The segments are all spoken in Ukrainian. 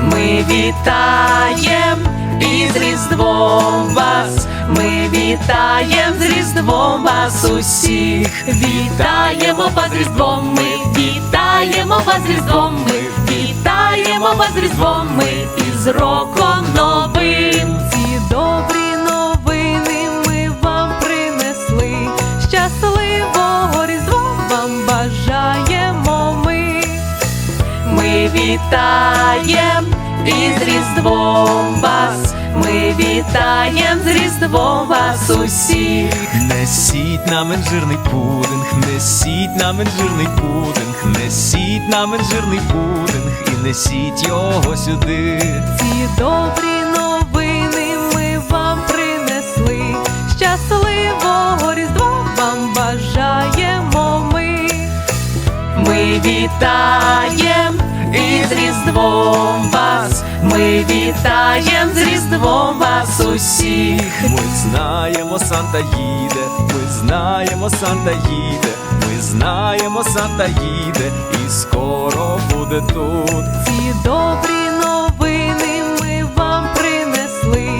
Ми вітаєм із Різдвом вас, ми вітаєм з Різдвом вас усіх. Вітаємо вас з Різдвом, ми вітаємо вас з Різдвом, ми вітаємо вас з Різдвом, ми із роком новим. Вітаєм із Різдвом вас, ми вітаєм з Різдвом вас усіх. Несіть нам інжирний пудинг, несіть нам інжирний пудинг, несіть нам інжирний пудинг і несіть його сюди. Ці добрі новини ми вам принесли. Щасливого Різдва вам бажаємо ми. Ми вітаєм із Різдвом вас, ми вітаєм з Різдвом вас усіх. Ми знаємо, Санта їде, ми знаємо, Санта їде, ми знаємо, Санта їде, і скоро буде тут. Ці добрі новини ми вам принесли.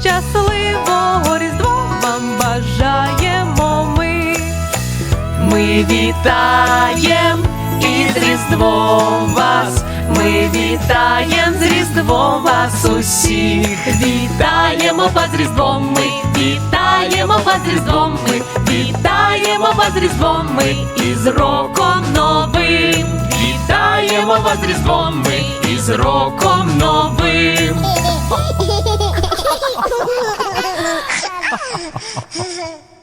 Щасливого Різдва вам бажаємо ми. Ми вітаєм із Різдвом вас, ми вітаєм з Різдвом вас усіх. Вітаємо вас з Різдвом, ми вітаємо вас з Різдвом, ми вітаємо вас з Різдвом, ми із роком новим. Вітаємо вас з Різдвом, ми із роком новим. Ha ha ha ha!